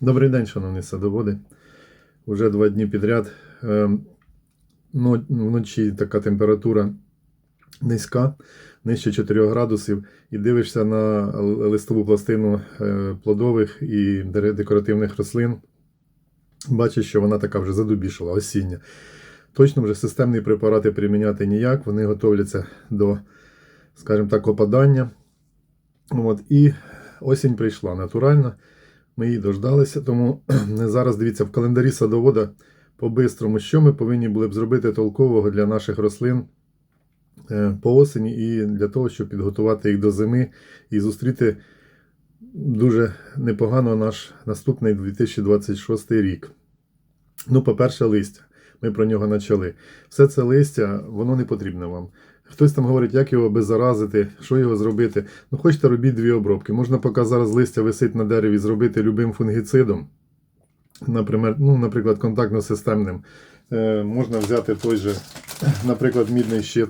Добрий день, шановні садоводи. Уже два дні підряд. е, Вночі така температура низька, нижче 4 градусів, і дивишся на листову пластину е, плодових і декоративних рослин. Бачиш, що вона така вже задубішала, осіння. Точно вже системні препарати приміняти ніяк, вони готовляться до, скажімо так, опадання. От, і осінь прийшла натуральна. Ми її дождалися, тому зараз дивіться в календарі садовода по-бистрому, що ми повинні були б зробити толкового для наших рослин е, по осені і для того, щоб підготувати їх до зими і зустріти дуже непогано наш наступний 2026 рік. Ну, по-перше, листя. Ми про нього почали. Все це листя, воно не потрібне вам. Хтось там говорить, як його обеззаразити, що його зробити. Ну, хочете, робіть дві обробки. Можна, поки зараз листя висить на дереві, зробити любим фунгіцидом, наприклад, ну, наприклад, контактно-системним. Е, можна взяти той же, наприклад, мідний щит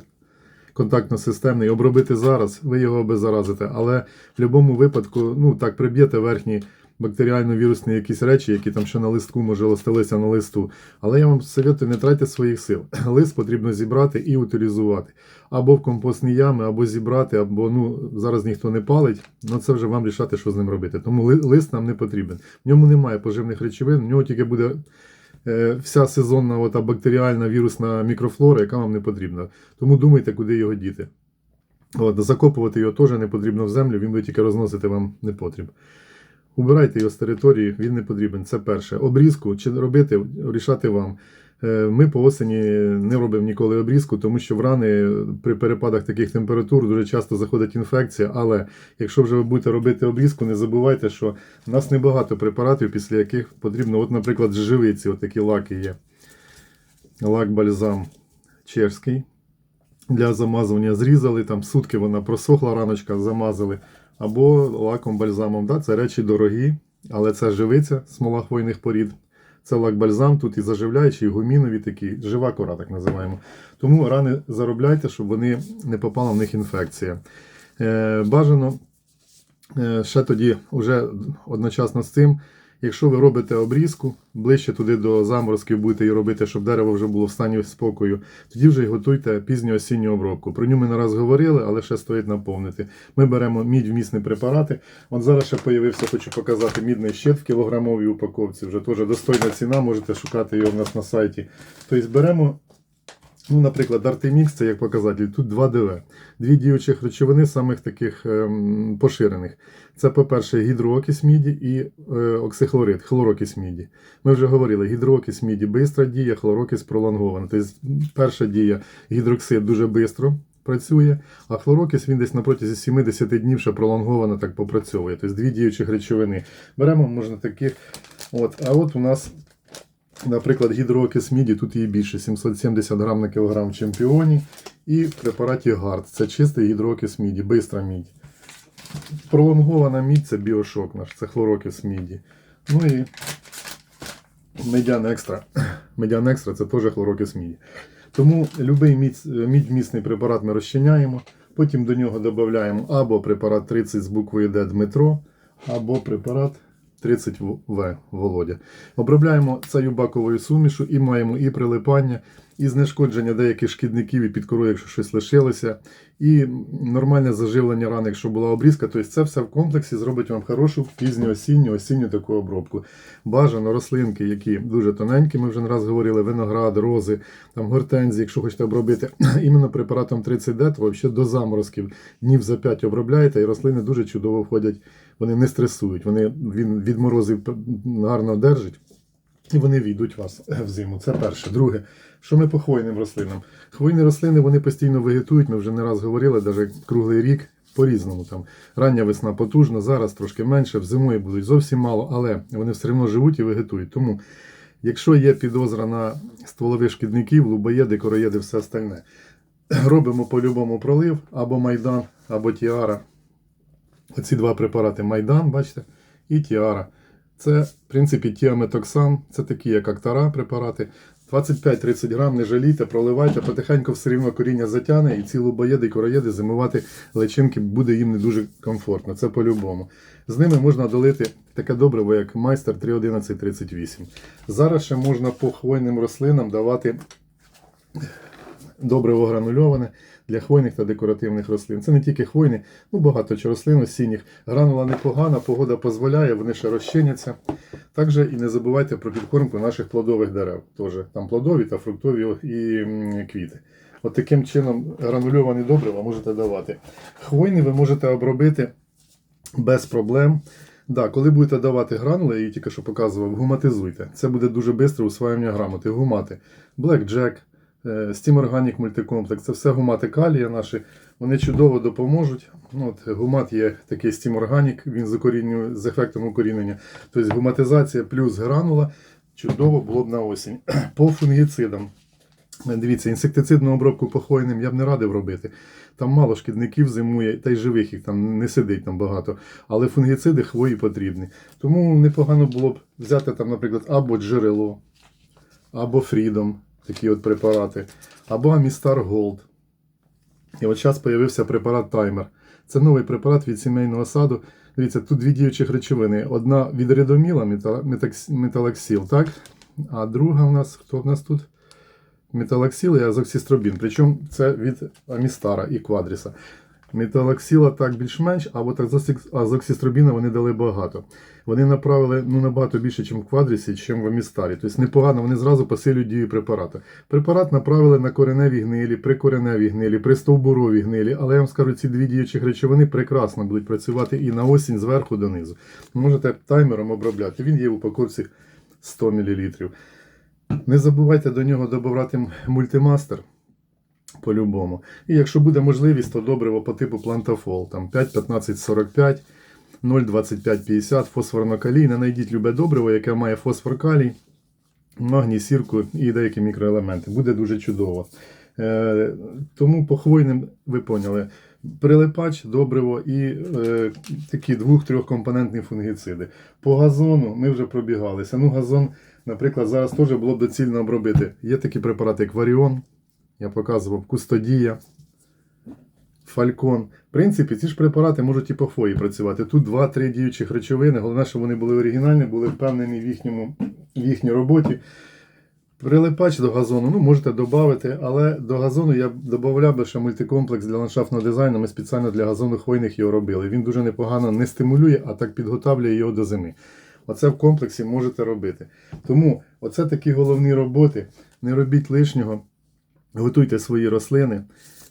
контактно-системний, обробити зараз, ви його обеззаразите. Але в будь-якому випадку, ну так, приб'єте верхні бактеріально-вірусні якісь речі, які там ще на листку, може, осталися на листу. Але я вам советую, не тратьте своїх сил. Лист потрібно зібрати і утилізувати. Або в компостні ями, або зібрати, або ну зараз ніхто не палить. Ну це вже вам рішати, що з ним робити. Тому лист нам не потрібен. В ньому немає поживних речовин, в нього тільки буде е, вся сезонна ота бактеріальна вірусна мікрофлора, яка вам не потрібна. Тому думайте, куди його діти. От, закопувати його теж не потрібно в землю, він буде тільки розносити вам не потрібно. Убирайте його з території, він не потрібен. Це перше. Обрізку чи робити, рішати вам. Е, Ми по осені не робимо ніколи обрізку, тому що в рани при перепадах таких температур дуже часто заходить інфекція. Але якщо вже ви будете робити обрізку, не забувайте, що в нас небагато препаратів, після яких потрібно, от, наприклад, живиці, от такі лаки є. Лак бальзам чешський. Для замазування зрізали, там сутки вона просохла, раночка замазали. Або лаком бальзамом. Да? Це речі дорогі, але це живиця смола хвойних порід. Це лак бальзам, тут і заживляючий, і гумінові такі, жива кора, так називаємо. Тому рани заробляйте, щоб вони не попала в них інфекція. Е, бажано е, ще тоді, вже одночасно з цим, якщо ви робите обрізку, ближче туди до заморозків будете її робити, щоб дерево вже було в стані спокою, тоді вже й готуйте пізню осінню обробку. Про нього ми не раз говорили, але ще стоїть наповнити. Ми беремо мідь вмісні препарати. От зараз ще появився, хочу показати мідний щит в кілограмовій упаковці. Вже теж достойна ціна, можете шукати його в нас на сайті. Тобто беремо. Ну, наприклад, Артемікс, це як показатель, тут 2 ДВ. Дві діючих речовини, самих таких ем, поширених. Це, по-перше, гідроокись міді і е, оксихлорид, хлорокись міді. Ми вже говорили, гідроокись міді бистра дія, хлорокись пролонгована. Тобто перша дія гідроксид дуже швидко працює, а хлорокис він десь на протязі 70 днів ще пролонговано так попрацьовує. Тобто дві діючих речовини. Беремо, можна такі. От, а от у нас Наприклад, гідроокис міді, тут її більше 770 грам на кілограм в чемпіоні. І в препараті Гард. Це чистий гідроокис міді, бистра мідь. Пролонгована мідь це біошок наш, це хлорокис міді. Ну і медян екстра. Медян екстра це теж хлорокис міді. Тому будь-який мідь, мідь-місний препарат ми розчиняємо. Потім до нього додаємо або препарат 30 з буквою Д Дмитро, або препарат 30 В Володя. Обробляємо цією баковою сумішу і маємо і прилипання, і знешкодження деяких шкідників і під корою, якщо щось лишилося, і нормальне заживлення ран, якщо була обрізка. Тобто це все в комплексі зробить вам хорошу пізню осінню, осінню таку обробку. Бажано рослинки, які дуже тоненькі, ми вже не раз говорили, виноград, рози, там гортензії, якщо хочете обробити, іменно препаратом 30D, то взагалі до заморозків днів за 5 обробляєте, і рослини дуже чудово входять, вони не стресують, вони він від морозів гарно держать. І вони війдуть вас в зиму. Це перше. Друге, що ми по хвойним рослинам? Хвойні рослини вони постійно вегетують, ми вже не раз говорили, навіть круглий рік по-різному. Там Рання весна потужна, зараз трошки менше, в зимою будуть зовсім мало, але вони все одно живуть і вегетують. Тому, якщо є підозра на стволових шкідників, лубоєди, короєди, все остальне, робимо по-любому пролив або майдан, або тіара. Оці два препарати Майдан, бачите, і Тіара. Це, в принципі, тіаметоксан, це такі, як актара препарати. 25-30 грам, не жалійте, проливайте, потихеньку все рівно коріння затягне і ці лубоєди і короєди зимувати личинки буде їм не дуже комфортно. Це по-любому. З ними можна долити таке добриво, як майстер 31138. Зараз ще можна по хвойним рослинам давати добриво гранульоване для хвойних та декоративних рослин. Це не тільки хвойні, ну багато чи рослин осінніх. Гранула непогана, погода дозволяє, вони ще розчиняться. Також і не забувайте про підкормку наших плодових дерев. Теж там плодові та фруктові і квіти. От таким чином гранульовані добрива можете давати. Хвойні ви можете обробити без проблем. Да, коли будете давати гранули, я її тільки що показував, гуматизуйте. Це буде дуже швидко усвоєння грамоти. Гумати. Black Jack, Steam Organic мультикомплекс, це все гумати калія наші. Вони чудово допоможуть. Ну, от, гумат є такий Steam Organic, він з, з ефектом укорінення. Тобто гуматизація плюс гранула чудово було б на осінь. По фунгіцидам. Е, Дивіться, інсектицидну обробку по хвойним я б не радив робити. Там мало шкідників зимує, та й живих їх там не сидить там багато. Але фунгіциди хвої потрібні. Тому непогано було б взяти там, наприклад, або джерело, або Freedom, такі от препарати, або Амістар Голд. І от зараз з'явився препарат Таймер. Це новий препарат від сімейного саду. Дивіться, тут дві діючих речовини. Одна від редоміла, металаксіл, так? А друга у нас, хто в нас тут? Металаксіл і азоксістробін. Причому це від Амістара і Квадріса. Металаксіла так більш-менш, а от азоксістробіна вони дали багато. Вони направили ну, набагато більше, ніж в Квадрісі, ніж в Амістарі. Тобто непогано, вони зразу посилюють дію препарату. Препарат направили на кореневі гнилі, прикореневі гнилі, пристовбурові гнилі, але я вам скажу, ці дві діючих речовини прекрасно будуть працювати і на осінь зверху донизу. Можете таймером обробляти. Він є в упаковці 100 мл. Не забувайте до нього додавати мультимастер по-любому. І якщо буде можливість, то добриво по типу плантафол. Там 5, 15, 45, 0, 25, 50, фосфорно-калійне. Знайдіть любе добриво, яке має фосфор калій, магній, сірку і деякі мікроелементи. Буде дуже чудово. Е, тому по хвойним ви поняли. Прилипач, добриво і е, такі двох-трьохкомпонентні фунгіциди. По газону ми вже пробігалися. Ну, газон, наприклад, зараз теж було б доцільно обробити. Є такі препарати, як Варіон, я показував, Кустодія, Фалькон. В принципі, ці ж препарати можуть і по хвої працювати. Тут 2-3 діючих речовини. Головне, щоб вони були оригінальні, були впевнені в, їхньому, в їхній роботі. Прилипач до газону, ну можете додати, але до газону я б додавав би ще мультикомплекс для ландшафтного дизайну. Ми спеціально для газону хвойних його робили. Він дуже непогано не стимулює, а так підготавлює його до зими. Оце в комплексі можете робити. Тому оце такі головні роботи. Не робіть лишнього, готуйте свої рослини,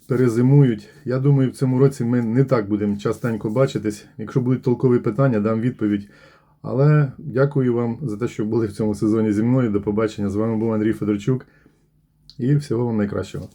перезимують. Я думаю, в цьому році ми не так будемо частенько бачитись. Якщо будуть толкові питання, дам відповідь. Але дякую вам за те, що були в цьому сезоні зі мною. До побачення. З вами був Андрій Федорчук. І всього вам найкращого.